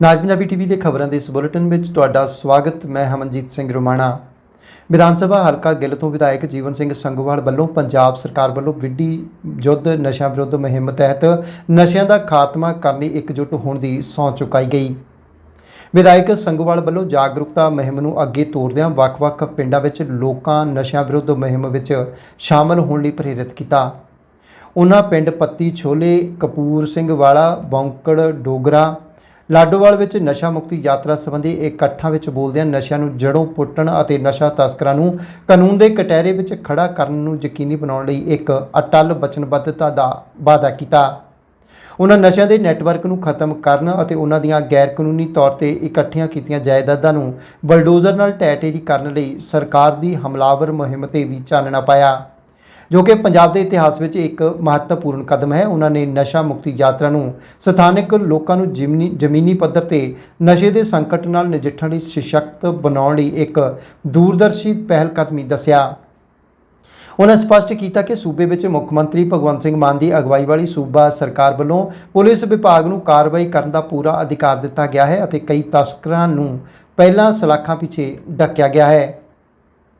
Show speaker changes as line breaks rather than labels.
ਨਾਜ Punjabi TV ਦੇ ਖਬਰਾਂ ਦੇ ਇਸ ਬੁਲੇਟਿਨ ਵਿੱਚ ਤੁਹਾਡਾ ਸਵਾਗਤ, ਮੈਂ ਹਮਨਜੀਤ ਸਿੰਘ ਰੋਮਾਣਾ। ਵਿਧਾਨ ਸਭਾ ਹਲਕਾ ਗਿੱਲ ਤੋਂ ਵਿਧਾਇਕ ਜੀਵਨ ਸਿੰਘ ਸੰਗੋਵਾਲ ਵੱਲੋਂ ਪੰਜਾਬ ਸਰਕਾਰ ਵੱਲੋਂ ਵਿੱਢੀ ਯੁੱਧ ਨਸ਼ਾ ਵਿਰੁੱਧ ਮੁਹਿੰਮ ਤਹਿਤ ਨਸ਼ਿਆਂ ਦਾ ਖਾਤਮਾ ਕਰਨ ਲਈ ਇਕਜੁੱਟ ਹੋਣ ਦੀ ਸਹੁੰ ਚੁਕਾਈ ਗਈ। ਵਿਧਾਇਕ ਸੰਗੋਵਾਲ ਵੱਲੋਂ ਜਾਗਰੂਕਤਾ ਮੁਹਿੰਮ ਨੂੰ ਅੱਗੇ ਤੋਰਦਿਆਂ ਵੱਖ-ਵੱਖ ਪਿੰਡਾਂ ਵਿੱਚ ਲੋਕਾਂ ਨਸ਼ਿਆਂ ਵਿਰੁੱਧ ਮੁਹਿੰਮ ਵਿੱਚ ਸ਼ਾਮਲ ਹੋਣ ਲਈ ਪ੍ਰੇਰਿਤ ਕੀਤਾ। ਉਹਨਾਂ ਪਿੰਡ ਪੱਤੀ ਛੋਲੇ, ਕਪੂਰ ਸਿੰਘ ਵਾਲਾ, ਬੌਂਕੜ, ਡੋਗਰਾ ਲਾਡੋਵਾਲ ਵਿੱਚ ਨਸ਼ਾ ਮੁਕਤੀ ਯਾਤਰਾ ਸੰਬੰਧੀ ਇਕੱਠਾਂ ਵਿੱਚ ਬੋਲਦਿਆਂ ਨਸ਼ਿਆਂ ਨੂੰ ਜੜੋਂ ਪੁੱਟਣ ਅਤੇ ਨਸ਼ਾ ਤਸਕਰਾਂ ਨੂੰ ਕਾਨੂੰਨ ਦੇ ਕਟਹਿਰੇ ਵਿੱਚ ਖੜਾ ਕਰਨ ਨੂੰ ਯਕੀਨੀ ਬਣਾਉਣ ਲਈ ਇੱਕ ਅਟੱਲ ਵਚਨਬੱਧਤਾ ਦਾ ਵਾਅਦਾ ਕੀਤਾ। ਉਹਨਾਂ ਨਸ਼ਿਆਂ ਦੇ ਨੈਟਵਰਕ ਨੂੰ ਖਤਮ ਕਰਨ ਅਤੇ ਉਹਨਾਂ ਦੀਆਂ ਗੈਰ ਕਾਨੂੰਨੀ ਤੌਰ ਤੇ ਇਕੱਠੀਆਂ ਕੀਤੀਆਂ ਜਾਇਦਾਦਾਂ ਨੂੰ ਬਲਡੋਜ਼ਰ ਨਾਲ ਢਹਿ ਢੇਰੀ ਕਰਨ ਲਈ ਸਰਕਾਰ ਦੀ ਹਮਲਾਵਰ ਮੁਹਿੰਮ ਤੇ ਵੀ ਚਾਨਣਾ ਪਾਇਆ। ਜੋ ਕਿ ਪੰਜਾਬ ਦੇ ਇਤਿਹਾਸ ਵਿੱਚ ਇੱਕ ਮਹੱਤਵਪੂਰਨ ਕਦਮ ਹੈ। ਉਹਨਾਂ ਨੇ ਨਸ਼ਾ ਮੁਕਤੀ ਯਾਤਰਾ ਨੂੰ ਸਥਾਨਕ ਲੋਕਾਂ ਨੂੰ ਜ਼ਮੀਨੀ ਜ਼ਮੀਨੀ ਪੱਧਰ ਤੇ ਨਸ਼ੇ ਦੇ ਸੰਕਟ ਨਾਲ ਨਜਿੱਠਣ ਲਈ ਸਸ਼ਕਤ ਬਣਾਉਣ ਲਈ ਇੱਕ ਦੂਰਦਰਸ਼ੀ ਪਹਿਲਕਦਮੀ ਦੱਸਿਆ। ਉਹਨਾਂ ਸਪਸ਼ਟ ਕੀਤਾ ਕਿ ਸੂਬੇ ਵਿੱਚ ਮੁੱਖ ਮੰਤਰੀ ਭਗਵੰਤ ਸਿੰਘ ਮਾਨ ਦੀ ਅਗਵਾਈ ਵਾਲੀ ਸੂਬਾ ਸਰਕਾਰ ਵੱਲੋਂ ਪੁਲਿਸ ਵਿਭਾਗ ਨੂੰ ਕਾਰਵਾਈ ਕਰਨ ਦਾ ਪੂਰਾ ਅਧਿਕਾਰ ਦਿੱਤਾ ਗਿਆ ਹੈ ਅਤੇ ਕਈ ਤਸਕਰਾਂ ਨੂੰ ਪਹਿਲਾਂ ਸਲਾਖਾਂ ਪਿੱਛੇ ਡੱਕਿਆ ਗਿਆ ਹੈ।